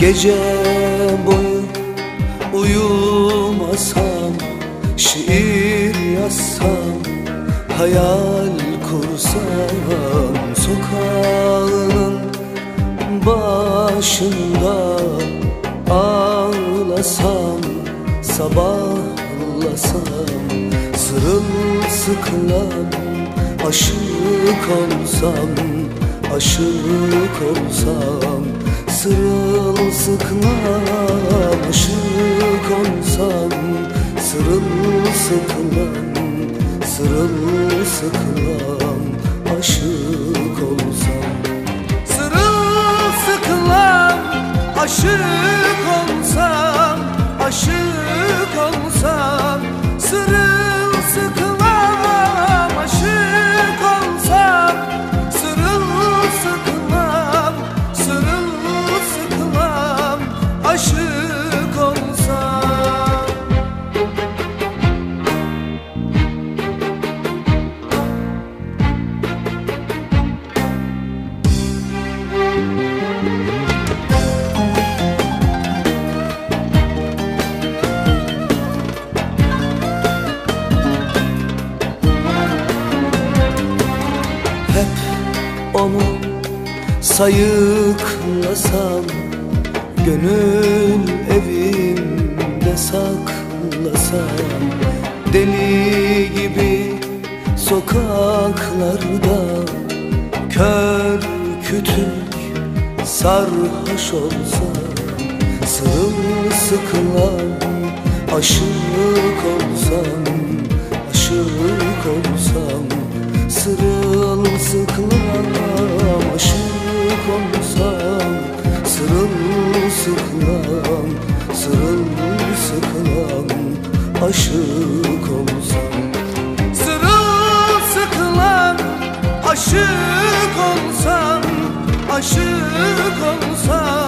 Gece boyu uyumasam Şiir yazsam Hayal kursam Sokağının başında Ağlasam Sabahlasam Sırılsıklam Aşık olsam Aşık olsam Sırılsıklam Aşık olsam Sırılsıklam Sırılsıklam Aşık olsam. Sırılsıklam Aşık onu sayıklasam Gönül evimde saklasam Deli gibi sokaklarda Kör kütük sarhoş olsam Sırılsıklam aşık olsam Aşık olsam Sırılsıklam Sırılsıklam aşık olsam Sırılsıklam aşık olsam Aşık olsam